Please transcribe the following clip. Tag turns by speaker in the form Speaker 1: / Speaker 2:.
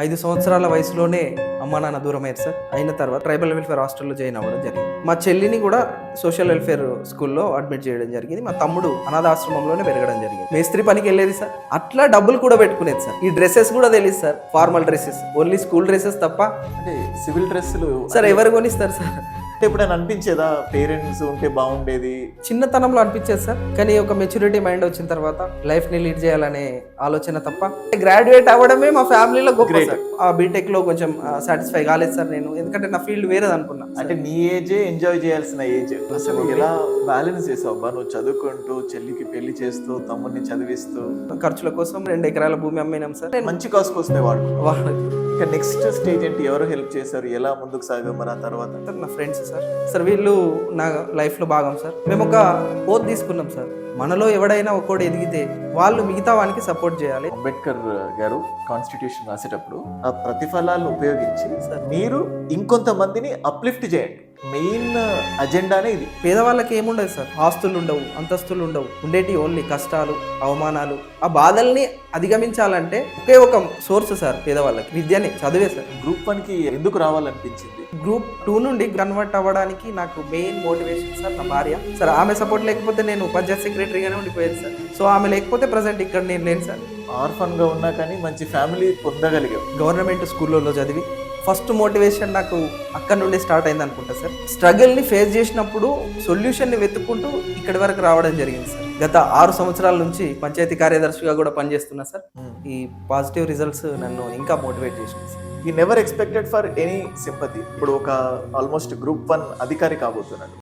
Speaker 1: ఐదు సంవత్సరాల వయసులోనే అమ్మా నాన్న దూరం అయ్యారు సార్. అయిన తర్వాత ట్రైబల్ వెల్ఫేర్ హాస్టల్లో జాయిన్ అవ్వడం జరిగింది. మా చెల్లిని కూడా సోషల్ వెల్ఫేర్ స్కూల్లో అడ్మిట్ చేయడం జరిగింది. మా తమ్ముడు అనాథాశ్రమంలోనే పెరగడం జరిగింది. మేస్త్రి పనికి వెళ్ళేది సార్. అట్లా డబ్బులు కూడా పెట్టుకునేది సార్. ఈ డ్రెస్సెస్ కూడా తెలియదు sir. Formal dresses. Only school dresses తప్ప
Speaker 2: అంటే సివిల్ డ్రెస్సులు
Speaker 1: సార్ ఎవరు కొనిస్తారు సార్?
Speaker 2: ఎప్పుడైనా అనిపించేదా? పేరెంట్స్ ఉంటే బాగుండేది?
Speaker 1: చిన్నతనంలో అనిపించేది సార్. కానీ ఒక మెచ్యూరిటీ మైండ్ వచ్చిన తర్వాత లైఫ్ని లీడ్ చేయాలనే ఆలోచన తప్ప గ్రాడ్యుయేట్ అవ్వడమే మా ఫ్యామిలీలో గొప్ప. సార్. ఆ బీటెక్లో కొంచెం సాటిస్ఫై కాలేదు సార్ నేను. ఎందుకంటే నా ఫీల్డ్ వేరేది అనుకున్నా
Speaker 2: అంటే నీ ఏజే ఎంజాయ్ చేయాల్సిన ఏజ్. అసలు ఎలా బ్యాలెన్స్ చేసావు? అబ్బా నువ్వు చదువుకుంటూ చెల్లికి పెళ్ళి చేస్తూ తమ్ముడిని చదివిస్తూ.
Speaker 1: ఖర్చుల కోసం రెండు ఎకరాల భూమి అమ్మినాం సార్. నేను
Speaker 2: మంచి కాస్ కోసమే వాడుకున్నావు
Speaker 1: వాళ్ళకి
Speaker 2: ఇంకా నెక్స్ట్ స్టేజ్ ఏంటి? ఎవరు హెల్ప్ చేశారు? ఎలా ముందుకు సాగాం మరి ఆ తర్వాత
Speaker 1: నా ఫ్రెండ్స్ సార్. సార్ వీళ్ళు నా లైఫ్లో భాగం సార్. మేము ఒక ఓత్ తీసుకున్నాం సార్. మనలో ఎవడైనా ఒక్కోడు ఎదిగితే వాళ్ళు మిగతా వానికి సపోర్ట్ చేయాలి.
Speaker 2: అంబేద్కర్ గారు కాన్స్టిట్యూషన్ రాసేటప్పుడు ఆ ప్రతిఫలాలను ఉపయోగించి మీరు ఇంకొంతమందిని అప్లిఫ్ట్ చేయండి. మెయిన్ అజెండానే ఇది.
Speaker 1: పేదవాళ్ళకి ఏముండదు సార్. ఆస్తులు ఉండవు అంతస్తులు ఉండవు. ఉండేటి ఓన్లీ కష్టాలు అవమానాలు. ఆ బాధల్ని అధిగమించాలంటే ఒకే ఒక సోర్స్ సార్ పేదవాళ్ళకి. విద్యనే చదివే సార్.
Speaker 2: గ్రూప్ వన్కి ఎందుకు రావాలనిపించింది?
Speaker 1: గ్రూప్ టూ నుండి కన్వర్ట్ అవ్వడానికి నాకు మెయిన్ మోటివేషన్ సార్ నా భార్య. సార్ ఆమె సపోర్ట్ లేకపోతే నేను పంచాయత్ సెక్రటరీగానే ఉండిపోయేది సార్. సో ఆమె లేకపోతే ప్రజెంట్ ఇక్కడ నేను లేను సార్.
Speaker 2: ఆర్ఫన్గా ఉన్నా కానీ మంచి ఫ్యామిలీ పొందగలిగాం.
Speaker 1: గవర్నమెంట్ స్కూల్లో చదివి ఫస్ట్ మోటివేషన్ నాకు అక్కడ నుండి స్టార్ట్ అయింది అనుకుంటా సార్. స్ట్రగుల్ని ఫేస్ చేసినప్పుడు సొల్యూషన్ని వెతుక్కుంటూ ఇక్కడి వరకు రావడం జరిగింది సార్. గత ఆరు సంవత్సరాల నుంచి పంచాయతీ కార్యదర్శిగా కూడా పనిచేస్తున్నా సార్. ఈ పాజిటివ్ రిజల్ట్స్ నన్ను ఇంకా మోటివేట్ చేసింది sir.
Speaker 2: He never expected for any sympathy ఇప్పుడు ఒక ఆల్మోస్ట్ గ్రూప్ వన్ అధికారి కాబోతున్నాడు.